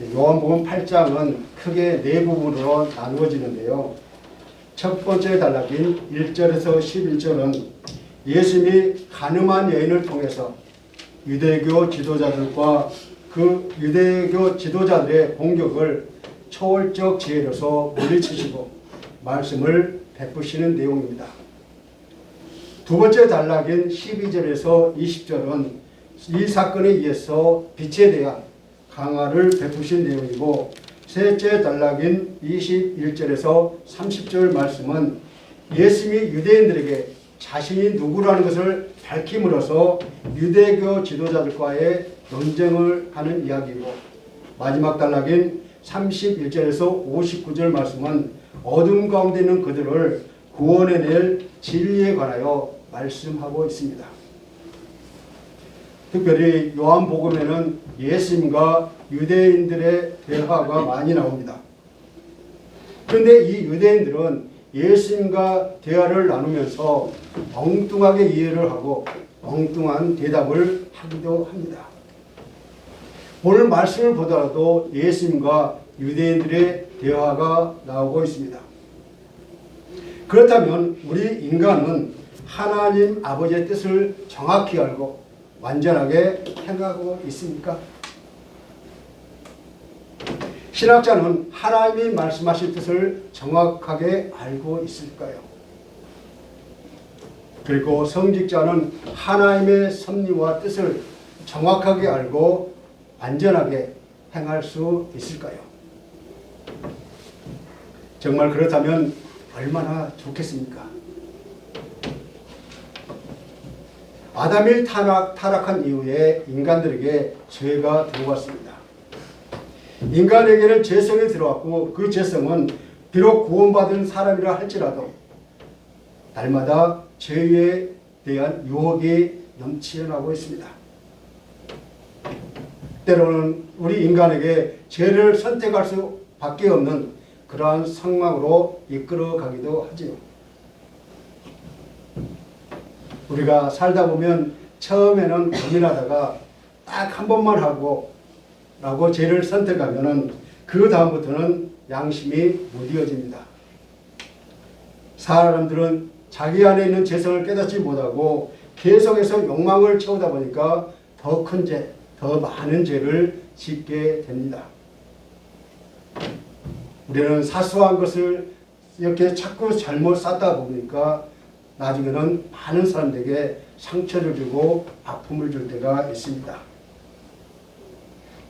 요한복음 8장은 크게 네 부분으로 나누어지는데요. 첫 번째 단락인 1절에서 11절은 예수님이 가늠한 여인을 통해서 유대교 지도자들과 그 유대교 지도자들의 공격을 초월적 지혜로서 물리치시고 말씀을 베푸시는 내용입니다. 두 번째 단락인 12절에서 20절은 이 사건에 의해서 빛에 대한 강화를 베푸신 내용이고 셋째 단락인 21절에서 30절 말씀은 예수님이 유대인들에게 자신이 누구라는 것을 밝힘으로써 유대교 지도자들과의 논쟁을 하는 이야기이고 마지막 단락인 31절에서 59절 말씀은 어둠 가운데 있는 그들을 구원해낼 진리에 관하여 말씀하고 있습니다. 특별히 요한복음에는 예수님과 유대인들의 대화가 많이 나옵니다. 그런데 이 유대인들은 예수님과 대화를 나누면서 엉뚱하게 이해를 하고 엉뚱한 대답을 하기도 합니다. 오늘 말씀을 보더라도 예수님과 유대인들의 대화가 나오고 있습니다. 그렇다면 우리 인간은 하나님 아버지의 뜻을 정확히 알고 완전하게 행하고 있습니까? 신학자는 하나님이 말씀하신 뜻을 정확하게 알고 있을까요? 그리고 성직자는 하나님의 섭리와 뜻을 정확하게 알고 완전하게 행할 수 있을까요? 정말 그렇다면 얼마나 좋겠습니까? 아담이 타락, 타락한 이후에 인간들에게 죄가 들어왔습니다. 인간에게는 죄성이 들어왔고 그 죄성은 비록 구원받은 사람이라 할지라도 날마다 죄에 대한 유혹이 넘치어나고 있습니다. 때로는 우리 인간에게 죄를 선택할 수밖에 없는 그러한 상황으로 이끌어가기도 하지요. 우리가 살다 보면 처음에는 고민하다가 딱 한 번만 하고 라고 죄를 선택하면은 그 다음부터는 양심이 무디어집니다. 사람들은 자기 안에 있는 죄성을 깨닫지 못하고 계속해서 욕망을 채우다 보니까 더 큰 죄, 더 많은 죄를 짓게 됩니다. 우리는 사소한 것을 이렇게 자꾸 잘못 쌓다 보니까 나중에는 많은 사람들에게 상처를 주고 아픔을 줄 때가 있습니다.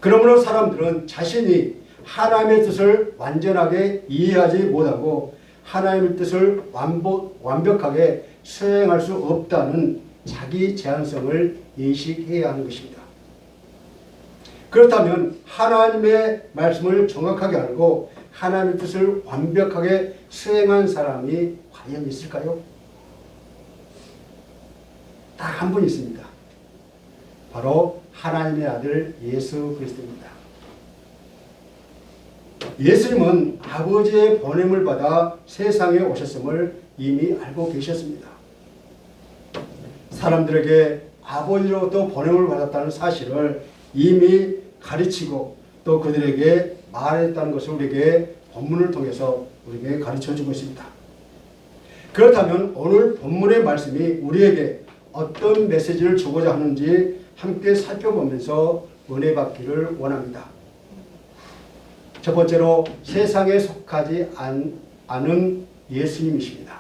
그러므로 사람들은 자신이 하나님의 뜻을 완전하게 이해하지 못하고 하나님의 뜻을 완복, 완벽하게 수행할 수 없다는 자기 제한성을 인식해야 하는 것입니다. 그렇다면 하나님의 말씀을 정확하게 알고 하나님의 뜻을 완벽하게 수행한 사람이 과연 있을까요? 딱 한 분 있습니다. 바로 하나님의 아들 예수 그리스도입니다. 예수님은 아버지의 보냄을 받아 세상에 오셨음을 이미 알고 계셨습니다. 사람들에게 아버지로부터 보냄을 받았다는 사실을 이미 가르치고 또 그들에게 말했다는 것을 우리에게 본문을 통해서 우리에게 가르쳐 주고 있습니다. 그렇다면 오늘 본문의 말씀이 우리에게 어떤 메시지를 주고자 하는지 함께 살펴보면서 은혜 받기를 원합니다. 첫 번째로 세상에 속하지 않, 않은 예수님이십니다.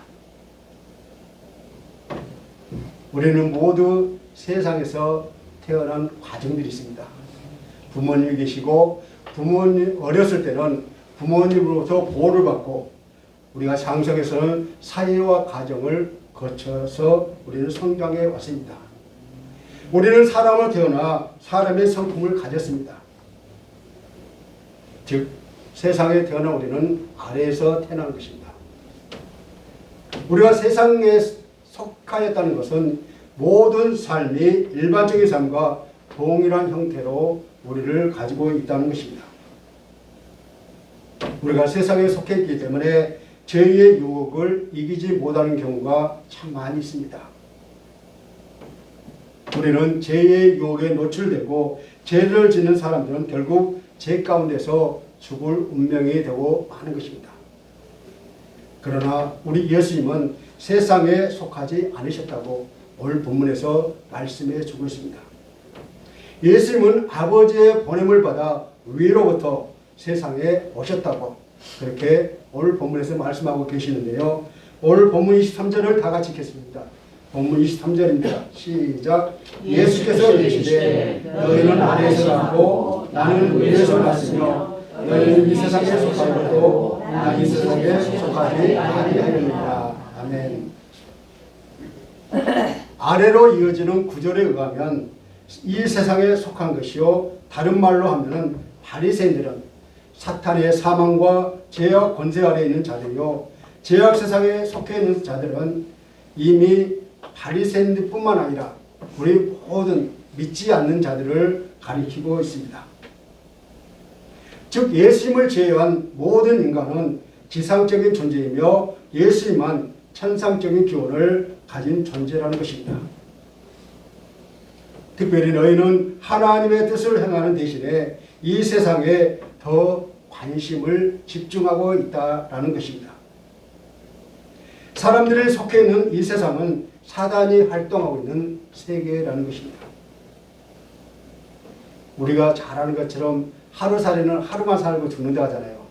우리는 모두 세상에서 태어난 과정들이 있습니다. 부모님이 계시고 부모님 어렸을 때는 부모님으로부터 보호를 받고 우리가 장성에서는 사회와 가정을 거쳐서 우리는 성장해 왔습니다. 우리는 사람으로 태어나 사람의 성품을 가졌습니다. 즉 세상에 태어난 우리는 아래에서 태어난 것입니다. 우리가 세상에 속하였다는 것은 모든 삶이 일반적인 삶과 동일한 형태로 우리를 가지고 있다는 것입니다. 우리가 세상에 속해 있기 때문에 죄의 유혹을 이기지 못하는 경우가 참 많이 있습니다. 우리는 죄의 유혹에 노출되고 죄를 짓는 사람들은 결국 죄 가운데서 죽을 운명이 되고 마는 것입니다. 그러나 우리 예수님은 세상에 속하지 않으셨다고 오늘 본문에서 말씀해 주고 있습니다. 예수님은 아버지의 보냄을 받아 위로부터 세상에 오셨다고 그렇게 오늘 본문에서 말씀하고 계시는데요. 오늘 본문 23절을 다 같이 읽겠습니다. 본문 23절입니다. 시작. 예수께서 계시되 너희는 아래에서 났고 나는 위에서 났으며 너희는 이 세상에 속하여도 나이 세상에 속하지 아니하였느니라. 아멘. 아래로 이어지는 구절에 의하면 이 세상에 속한 것이요 다른 말로 하면은 바리새인들은 사탄의 사망과 죄악 권세 아래 있는 자들이요 죄악 세상에 속해 있는 자들은 이미 바리새인들뿐만 아니라 우리 모든 믿지 않는 자들을 가리키고 있습니다. 즉 예수님을 제외한 모든 인간은 지상적인 존재이며 예수님만 천상적인 기원을 가진 존재라는 것입니다. 특별히 너희는 하나님의 뜻을 행하는 대신에 이 세상에 더 관심을 집중하고 있다라는 것입니다. 사람들이 속해 있는 이 세상은 사단이 활동하고 있는 세계라는 것입니다. 우리가 잘 아는 것처럼 하루살이는 하루만 살고 죽는다 하잖아요.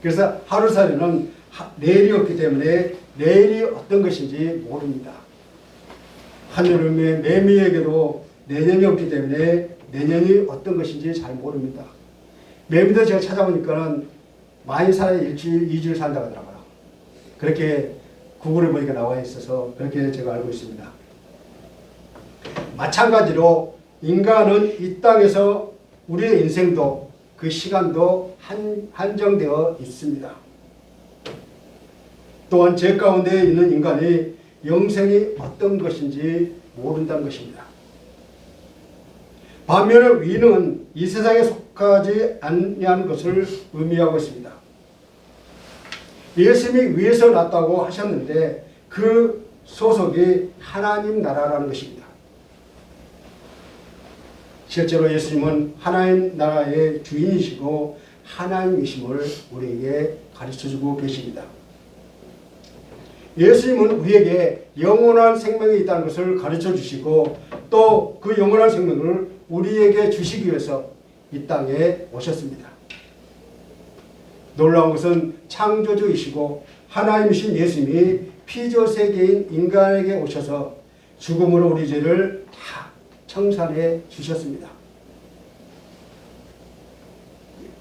그래서 하루살이는 내일이 없기 때문에 내일이 어떤 것인지 모릅니다. 하늘음의 매미에게도 내년이 없기 때문에 내년이 어떤 것인지 잘 모릅니다. 매미도 제가 찾아보니까는 많이 살아야 일주일, 이주일 산다고 하더라고요. 그렇게 구글에 보니까 나와 있어서 그렇게 제가 알고 있습니다. 마찬가지로 인간은 이 땅에서 우리의 인생도 그 시간도 한, 한정되어 있습니다. 또한 죄 가운데 있는 인간이 영생이 어떤 것인지 모른다는 것입니다. 반면에 위는 이 세상에 속 하지 않냐는 것을 의미하고 있습니다. 예수님이 위에서 났다고 하셨는데 그 소속이 하나님 나라라는 것입니다. 실제로 예수님은 하나님 나라의 주인이시고 하나님이심을 우리에게 가르쳐 주고 계십니다. 예수님은 우리에게 영원한 생명이 있다는 것을 가르쳐 주시고 또 그 영원한 생명을 우리에게 주시기 위해서 이 땅에 오셨습니다. 놀라운 것은 창조주이시고 하나님이신 예수님이 피조 세계인 인간에게 오셔서 죽음으로 우리 죄를 다 청산해 주셨습니다.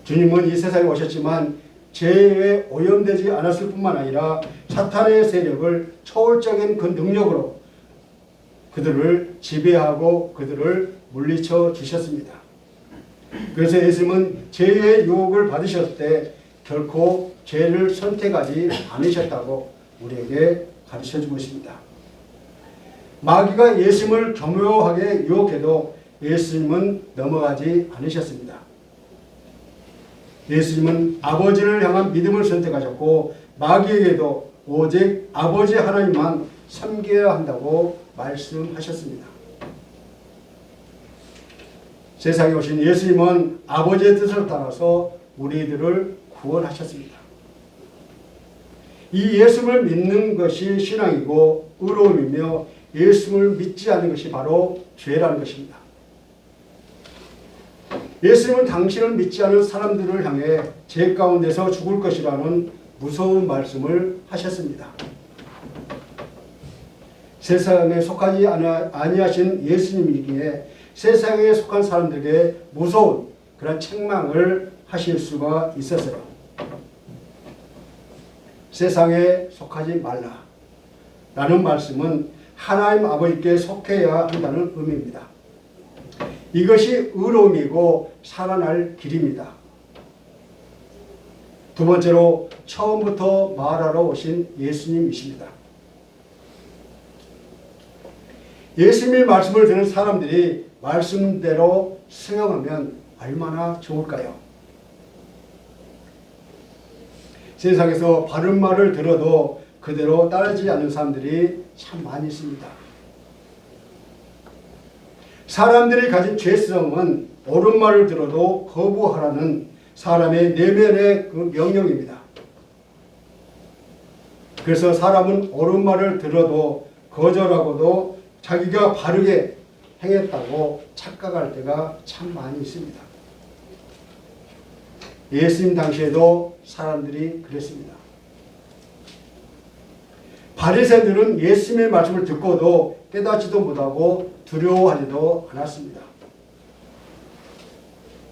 주님은 이 세상에 오셨지만 죄에 오염되지 않았을 뿐만 아니라 사탄의 세력을 초월적인 그 능력으로 그들을 지배하고 그들을 물리쳐 주셨습니다. 그래서 예수님은 죄의 유혹을 받으셨을 때 결코 죄를 선택하지 않으셨다고 우리에게 가르쳐 주고 있습니다. 마귀가 예수님을 교묘하게 유혹해도 예수님은 넘어가지 않으셨습니다. 예수님은 아버지를 향한 믿음을 선택하셨고 마귀에게도 오직 아버지 하나님만 섬겨야 한다고 말씀하셨습니다. 세상에 오신 예수님은 아버지의 뜻을 따라서 우리들을 구원하셨습니다. 이 예수를 믿는 것이 신앙이고 의로움이며 예수를 믿지 않는 것이 바로 죄라는 것입니다. 예수님은 당신을 믿지 않은 사람들을 향해 죄 가운데서 죽을 것이라는 무서운 말씀을 하셨습니다. 세상에 속하지 아니하신 예수님이기에 세상에 속한 사람들에게 무서운 그런 책망을 하실 수가 있었어요. 세상에 속하지 말라. 라는 말씀은 하나님 아버지께 속해야 한다는 의미입니다. 이것이 의로움이고 살아날 길입니다. 두 번째로 처음부터 말하러 오신 예수님이십니다. 예수님의 말씀을 듣는 사람들이 말씀대로 승용하면 얼마나 좋을까요? 세상에서 바른 말을 들어도 그대로 따르지 않는 사람들이 참 많이 있습니다. 사람들이 가진 죄성은 옳은 말을 들어도 거부하라는 사람의 내면의 그 명령입니다. 그래서 사람은 옳은 말을 들어도 거절하고도 자기가 바르게 행했다고 착각할 때가 참 많이 있습니다. 예수님 당시에도 사람들이 그랬습니다. 바리새들은 예수님의 말씀을 듣고도 깨닫지도 못하고 두려워하지도 않았습니다.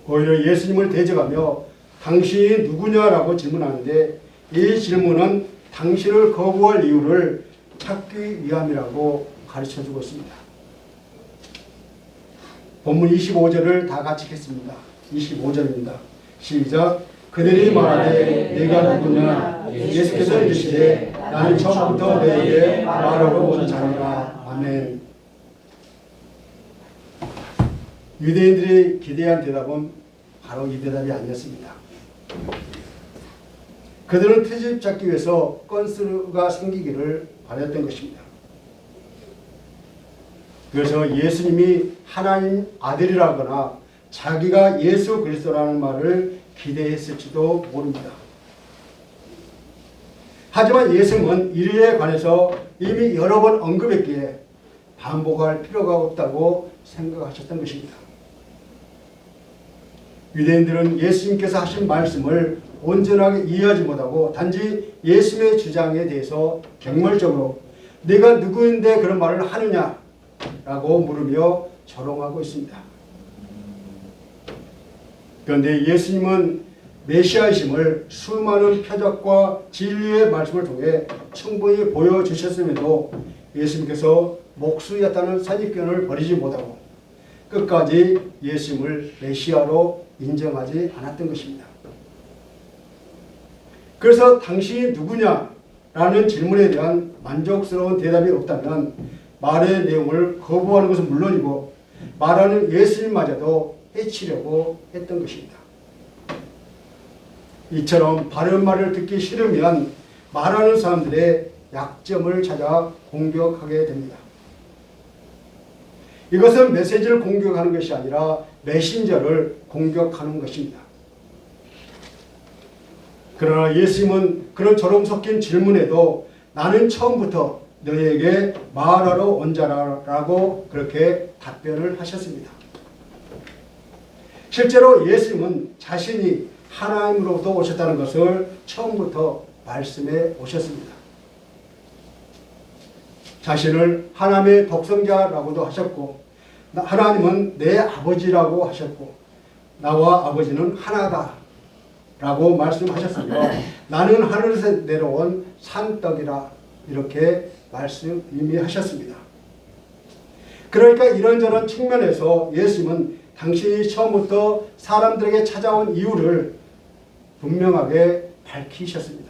오히려 예수님을 대적하며 당신이 누구냐라고 질문하는데 이 질문은 당신을 거부할 이유를 찾기 위함이라고 가르쳐 주고 있습니다. 본문 25절을 다 같이 읽겠습니다. 25절입니다. 시작. 그들이 말하되 내가 누구냐 예수께서 이르시되 나는 처음부터 너에게 말하고 온 자니라. 아멘. 유대인들이 기대한 대답은 바로 이 대답이 아니었습니다. 그들은 트집 잡기 위해서 건스가 생기기를 바랬던 것입니다. 그래서 예수님이 하나님 아들이라거나 자기가 예수 그리스도라는 말을 기대했을지도 모릅니다. 하지만 예수님은 이에 관해서 이미 여러 번 언급했기에 반복할 필요가 없다고 생각하셨던 것입니다. 유대인들은 예수님께서 하신 말씀을 온전하게 이해하지 못하고 단지 예수님의 주장에 대해서 객말적으로 내가 누구인데 그런 말을 하느냐 라고 물으며 조롱하고 있습니다. 그런데 예수님은 메시아이심을 수많은 표적과 진리의 말씀을 통해 충분히 보여주셨음에도 예수님께서 목수였다는 선입견을 버리지 못하고 끝까지 예수님을 메시아로 인정하지 않았던 것입니다. 그래서 당신이 누구냐라는 질문에 대한 만족스러운 대답이 없다면 말의 내용을 거부하는 것은 물론이고 말하는 예수님마저도 해치려고 했던 것입니다. 이처럼 바른 말을 듣기 싫으면 말하는 사람들의 약점을 찾아 공격하게 됩니다. 이것은 메시지를 공격하는 것이 아니라 메신저를 공격하는 것입니다. 그러나 예수님은 그런 조롱 섞인 질문에도 나는 처음부터 너희에게 말하러 온 자라라고 그렇게 답변을 하셨습니다. 실제로 예수님은 자신이 하나님으로부터 오셨다는 것을 처음부터 말씀해 오셨습니다. 자신을 하나님의 독성자라고도 하셨고 하나님은 내 아버지라고 하셨고 나와 아버지는 하나다 라고 말씀하셨으며 나는 하늘에서 내려온 산떡이라 이렇게 말씀 이미 하셨습니다. 그러니까 이런저런 측면에서 예수님은 당신이 처음부터 사람들에게 찾아온 이유를 분명하게 밝히셨습니다.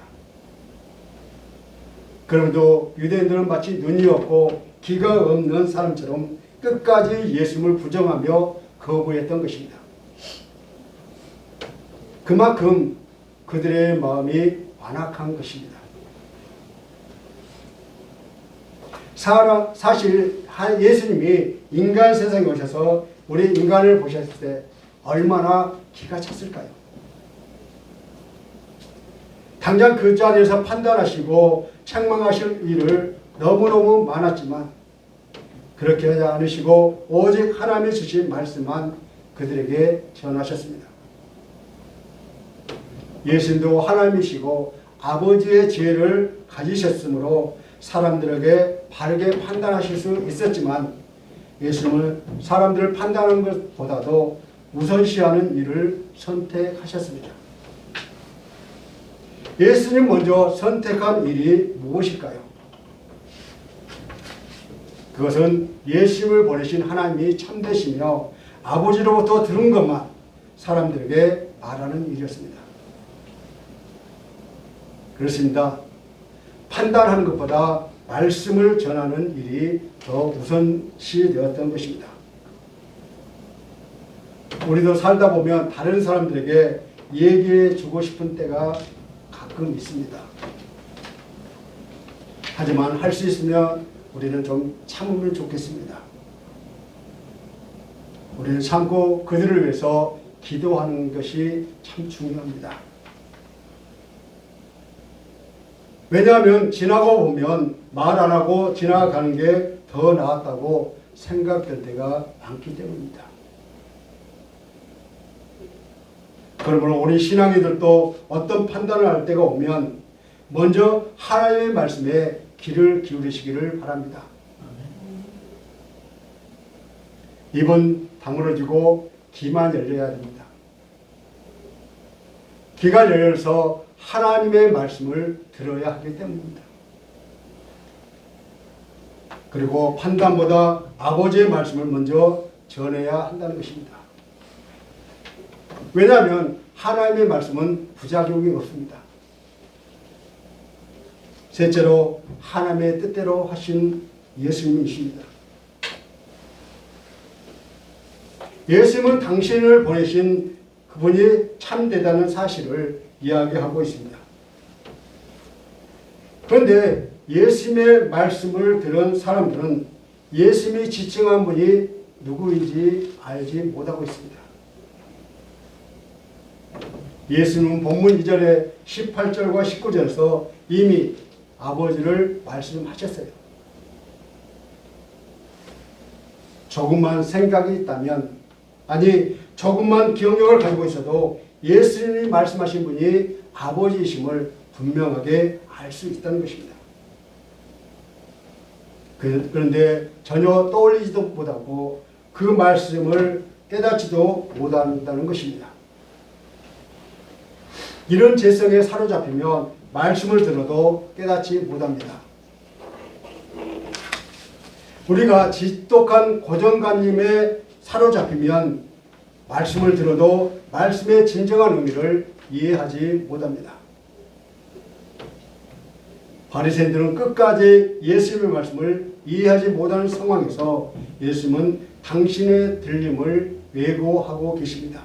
그럼에도 유대인들은 마치 눈이 없고 귀가 없는 사람처럼 끝까지 예수님을 부정하며 거부했던 것입니다. 그만큼 그들의 마음이 완악한 것입니다. 사실 예수님이 인간 세상에 오셔서 우리 인간을 보셨을 때 얼마나 기가 찼을까요? 당장 그 자리에서 판단하시고 책망하실 일을 너무너무 많았지만 그렇게 하지 않으시고 오직 하나님이 주신 말씀만 그들에게 전하셨습니다. 예수님도 하나님이시고 아버지의 지혜를 가지셨으므로 사람들에게 바르게 판단하실 수 있었지만 예수님은 사람들을 판단하는 것보다도 우선시하는 일을 선택하셨습니다. 예수님 먼저 선택한 일이 무엇일까요? 그것은 예수님을 보내신 하나님이 참되시며 아버지로부터 들은 것만 사람들에게 말하는 일이었습니다. 그렇습니다. 판단하는 것보다 말씀을 전하는 일이 더 우선시 되었던 것입니다. 우리도 살다 보면 다른 사람들에게 얘기해 주고 싶은 때가 가끔 있습니다. 하지만 할 수 있으면 우리는 좀 참으면 좋겠습니다. 우리는 참고 그들을 위해서 기도하는 것이 참 중요합니다. 왜냐하면 지나고 보면 말 안 하고 지나가는 게 더 나았다고 생각될 때가 많기 때문입니다. 그러므로 우리 신앙이들도 어떤 판단을 할 때가 오면 먼저 하나님의 말씀에 귀를 기울이시기를 바랍니다. 입은 다물어지고 귀만 열려야 됩니다. 귀가 열려서 하나님의 말씀을 들어야 하기 때문입니다. 그리고 판단보다 아버지의 말씀을 먼저 전해야 한다는 것입니다. 왜냐하면 하나님의 말씀은 부작용이 없습니다. 셋째로 하나님의 뜻대로 하신 예수님이십니다. 예수님은 당신을 보내신 그분이 참되다는 사실을 이야기하고 있습니다. 그런데 예수님의 말씀을 들은 사람들은 예수님이 지칭한 분이 누구인지 알지 못하고 있습니다. 예수님은 본문 2절에 18절과 19절에서 이미 아버지를 말씀하셨어요. 조금만 생각이 있다면, 아니, 조금만 기억력을 가지고 있어도 예수님이 말씀하신 분이 아버지이심을 분명하게 알 수 있다는 것입니다. 그- 그런데 전혀 떠올리지도 못하고 그 말씀을 깨닫지도 못한다는 것입니다. 이런 재성에 사로잡히면 말씀을 들어도 깨닫지 못합니다. 우리가 지독한 고정관념에 사로잡히면 말씀을 들어도 말씀의 진정한 의미를 이해하지 못합니다. 바리새인들은 끝까지 예수님의 말씀을 이해하지 못하는 상황에서 예수님은 당신의 들림을 왜고하고 계십니다.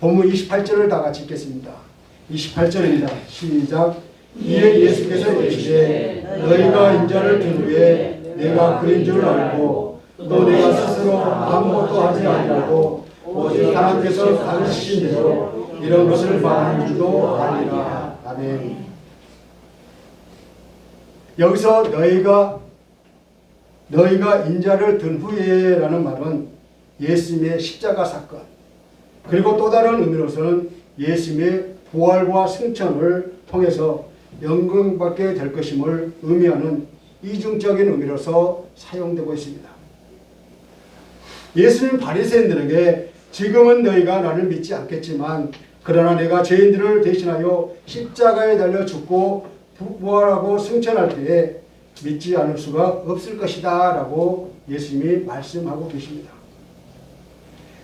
본문 28절을 다 같이 읽겠습니다. 28절입니다. 시작. 이에 예수께서 이르시되 너희가 인자를 든 후에 내가 그인 줄 알고 또 내가 스스로 아무것도 하지 아니하고 오직 하나님께서 가르치신 대로 이런 것을 말하는 줄도 아니라. 아멘. 여기서 너희가 너희가 인자를 든 후에라는 말은 예수님의 십자가 사건 그리고 또 다른 의미로서는 예수님의 부활과 승천을 통해서 영광받게 될 것임을 의미하는 이중적인 의미로서 사용되고 있습니다. 예수님 바리새인들에게 지금은 너희가 나를 믿지 않겠지만 그러나 내가 죄인들을 대신하여 십자가에 달려 죽고 부활하고 승천할 때에 믿지 않을 수가 없을 것이다 라고 예수님이 말씀하고 계십니다.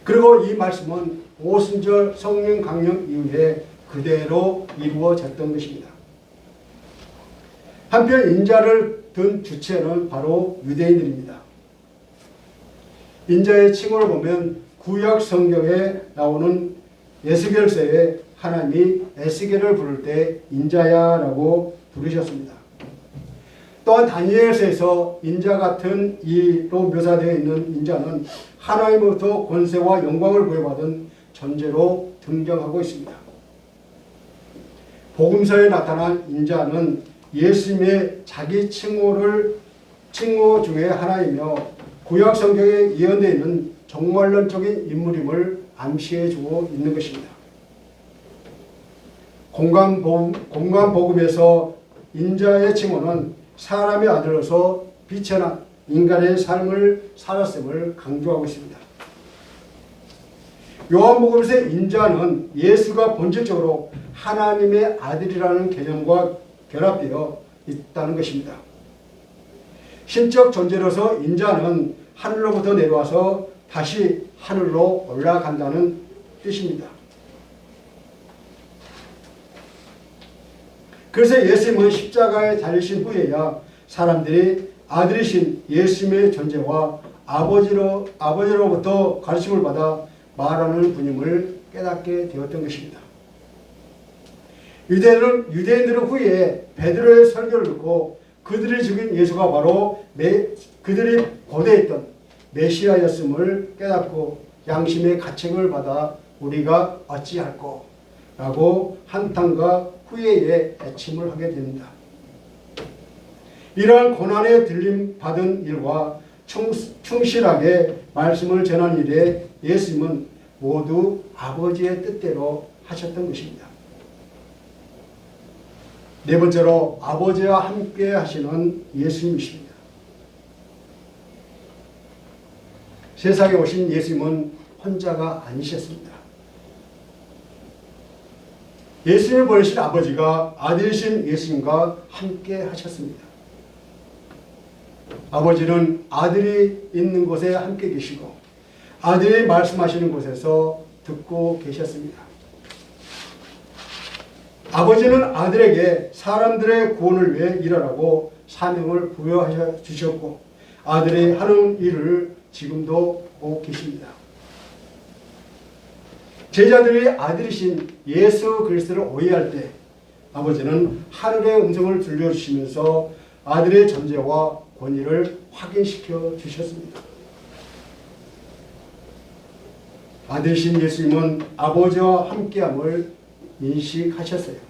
그리고 이 말씀은 오순절 성령 강령 이후에 그대로 이루어졌던 것입니다. 한편 인자를 든 주체는 바로 유대인들입니다. 인자의 칭호를 보면 구약 성경에 나오는 에스겔서에 하나님이 에스겔을 부를 때 인자야라고 부르셨습니다. 또한 다니엘서에서 인자 같은 이로 묘사되어 있는 인자는 하나님으로부터 권세와 영광을 부여받은 존재로 등장하고 있습니다. 복음서에 나타난 인자는 예수님의 자기 칭호를 칭호 중에 하나이며 구약 성경에 예언되어 있는 종말론적인 인물임을 암시해 주고 있는 것입니다. 공간 복음, 공간 복음에서 인자의 칭호는 사람의 아들로서 비천한 인간의 삶을 살았음을 강조하고 있습니다. 요한복음에서 인자는 예수가 본질적으로 하나님의 아들이라는 개념과 결합되어 있다는 것입니다. 신적 존재로서 인자는 하늘로부터 내려와서 다시 하늘로 올라간다는 뜻입니다. 그래서 예수님은 십자가에 달리신 후에야 사람들이 아들이신 예수님의 존재와 아버지로, 아버지로부터 가르침을 받아 말하는 분임을 깨닫게 되었던 것입니다. 유대인들은, 유대인들은 후에 베드로의 설교를 듣고 그들이 죽인 예수가 바로 매, 그들이 고대했던 메시아였음을 깨닫고 양심의 가책을 받아 우리가 어찌할꼬 라고 한탄과 후회의 애침을 하게 됩니다. 이러한 고난에 들림 받은 일과 충, 충실하게 말씀을 전한 일에 예수님은 모두 아버지의 뜻대로 하셨던 것입니다. 네 번째로 아버지와 함께 하시는 예수님이십니다. 세상에 오신 예수님은 혼자가 아니셨습니다. 예수님을 보내신 아버지가 아들이신 예수님과 함께 하셨습니다. 아버지는 아들이 있는 곳에 함께 계시고 아들이 말씀하시는 곳에서 듣고 계셨습니다. 아버지는 아들에게 사람들의 구원을 위해 일하라고 사명을 부여하셔 주셨고 아들이 하는 일을 지금도 보고 계십니다. 제자들이 아들이신 예수 그리스도를 오해할 때 아버지는 하늘의 음성을 들려주시면서 아들의 존재와 권위를 확인시켜 주셨습니다. 아들이신 예수님은 아버지와 함께함을 인식하셨어요.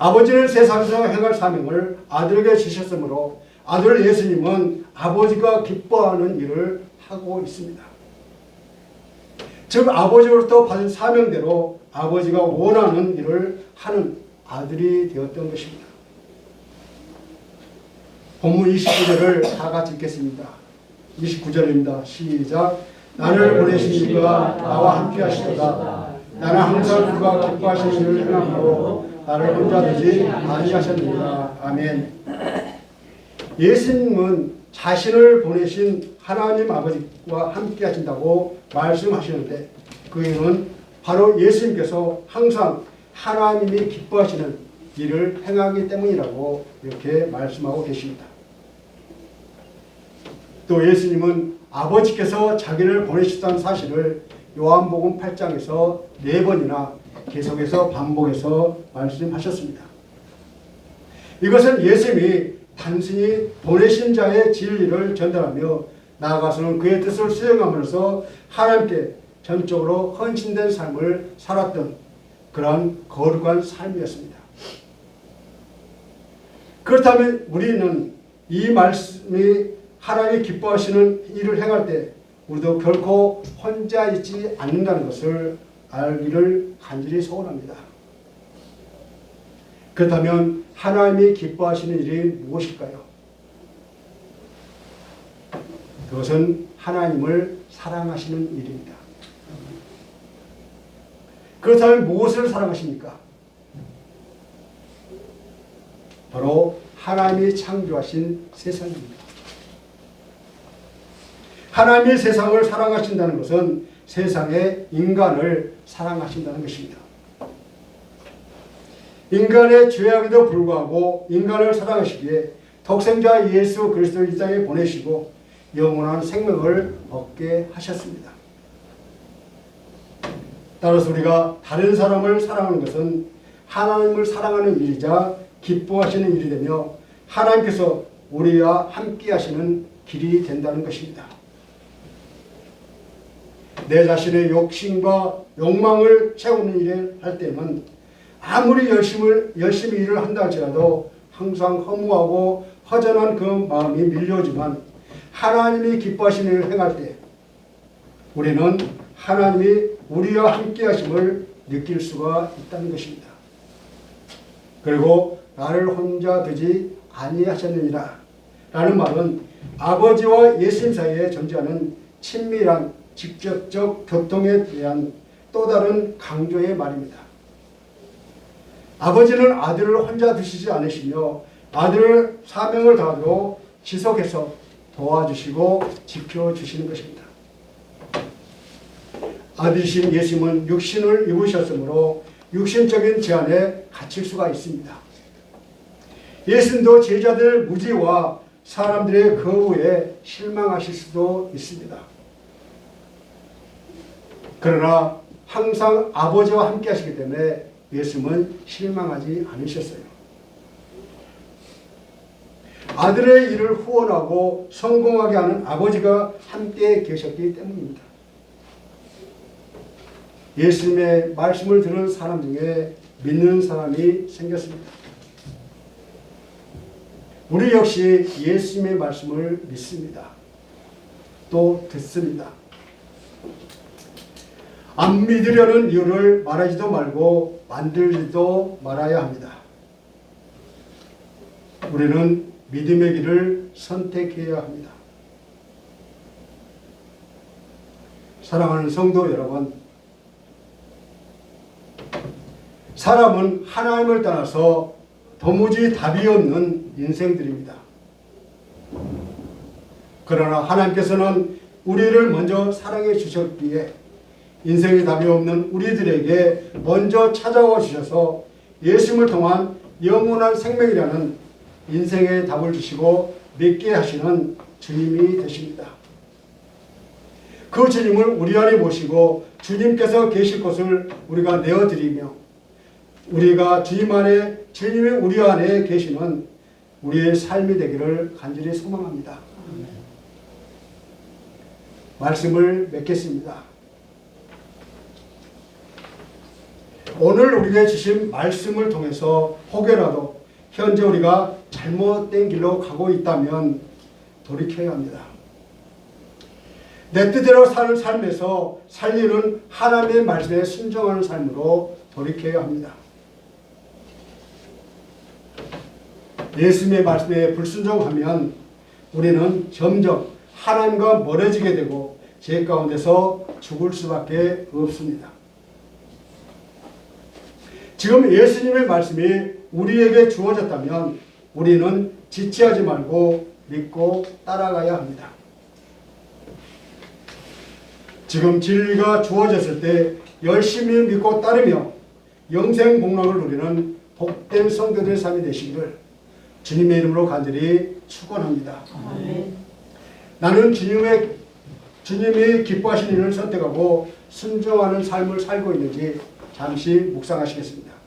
아버지는 세상에서 행할 사명을 아들에게 주셨으므로 아들 예수님은 아버지가 기뻐하는 일을 하고 있습니다. 즉 아버지로부터 받은 사명대로 아버지가 원하는 일을 하는 아들이 되었던 것입니다. 본문 29절을 다 같이 읽겠습니다. 29절입니다. 시작. 나를 보내신 이가 나와 함께 하시도다. 나는 항상 그가 기뻐하시는 일을 행함으로 나를 혼자 두지 아니하셨느니라. 아멘. 예수님은 자신을 보내신 하나님 아버지와 함께 하신다고 말씀하시는데 그 이유는 바로 예수님께서 항상 하나님이 기뻐하시는 일을 행하기 때문이라고 이렇게 말씀하고 계십니다. 또 예수님은 아버지께서 자기를 보내셨다는 사실을 요한복음 8장에서 네 번이나 계속해서 반복해서 말씀하셨습니다. 이것은 예수님이 단순히 보내신 자의 진리를 전달하며 나아가서는 그의 뜻을 수행함으로써 하나님께 전적으로 헌신된 삶을 살았던 그러한 거룩한 삶이었습니다. 그렇다면 우리는 이 말씀이 하나님이 기뻐하시는 일을 행할 때 우리도 결코 혼자 있지 않는다는 것을 알기를 간절히 소원합니다. 그렇다면 하나님이 기뻐하시는 일이 무엇일까요? 그것은 하나님을 사랑하시는 일입니다. 그렇다면 무엇을 사랑하십니까? 바로 하나님이 창조하신 세상입니다. 하나님이 세상을 사랑하신다는 것은 세상의 인간을 사랑하신다는 것입니다. 인간의 죄악에도 불구하고 인간을 사랑하시기에 독생자 예수 그리스도를 이 땅에 보내시고 영원한 생명을 얻게 하셨습니다. 따라서 우리가 다른 사람을 사랑하는 것은 하나님을 사랑하는 일이자 기뻐하시는 일이 되며 하나님께서 우리와 함께 하시는 길이 된다는 것입니다. 내 자신의 욕심과 욕망을 채우는 일을 할 때는 아무리 열심을, 열심히 일을 한다 할지라도 항상 허무하고 허전한 그 마음이 밀려오지만 하나님이 기뻐하시는 일을 행할 때 우리는 하나님이 우리와 함께 하심을 느낄 수가 있다는 것입니다. 그리고 나를 혼자 두지 아니하셨느니라 라는 말은 아버지와 예수님 사이에 존재하는 친밀한 직접적 교통에 대한 또 다른 강조의 말입니다. 아버지는 아들을 혼자 두시지 않으시며 아들을 사명을 다하도록 지속해서 도와주시고 지켜주시는 것입니다. 아들이신 예수님은 육신을 입으셨으므로 육신적인 제한에 갇힐 수가 있습니다. 예수님도 제자들 무지와 사람들의 거부에 실망하실 수도 있습니다. 그러나 항상 아버지와 함께 하시기 때문에 예수님은 실망하지 않으셨어요. 아들의 일을 후원하고 성공하게 하는 아버지가 함께 계셨기 때문입니다. 예수님의 말씀을 들은 사람 중에 믿는 사람이 생겼습니다. 우리 역시 예수님의 말씀을 믿습니다. 또 듣습니다. 안 믿으려는 이유를 말하지도 말고 만들지도 말아야 합니다. 우리는 믿음의 길을 선택해야 합니다. 사랑하는 성도 여러분, 사람은 하나님을 떠나서 도무지 답이 없는 인생들입니다. 그러나 하나님께서는 우리를 먼저 사랑해 주셨기에 인생의 답이 없는 우리들에게 먼저 찾아와 주셔서 예수님을 통한 영원한 생명이라는 인생의 답을 주시고 믿게 하시는 주님이 되십니다. 그 주님을 우리 안에 모시고 주님께서 계실 곳을 우리가 내어드리며 우리가 주님 안에 주님이 우리 안에 계시는 우리의 삶이 되기를 간절히 소망합니다. 말씀을 맺겠습니다. 오늘 우리에게 주신 말씀을 통해서 혹여라도 현재 우리가 잘못된 길로 가고 있다면 돌이켜야 합니다. 내 뜻대로 사는 삶에서 살리는 하나님의 말씀에 순종하는 삶으로 돌이켜야 합니다. 예수님의 말씀에 불순종하면 우리는 점점 하나님과 멀어지게 되고 죄 가운데서 죽을 수밖에 없습니다. 지금 예수님의 말씀이 우리에게 주어졌다면 우리는 지체하지 말고 믿고 따라가야 합니다. 지금 진리가 주어졌을 때 열심히 믿고 따르며 영생 복락을 누리는 복된 성도들의 삶이 되시기를 주님의 이름으로 간절히 축원합니다. 나는 주님의 주님이 기뻐하시는 일을 선택하고 순종하는 삶을 살고 있는지 잠시 묵상하시겠습니다.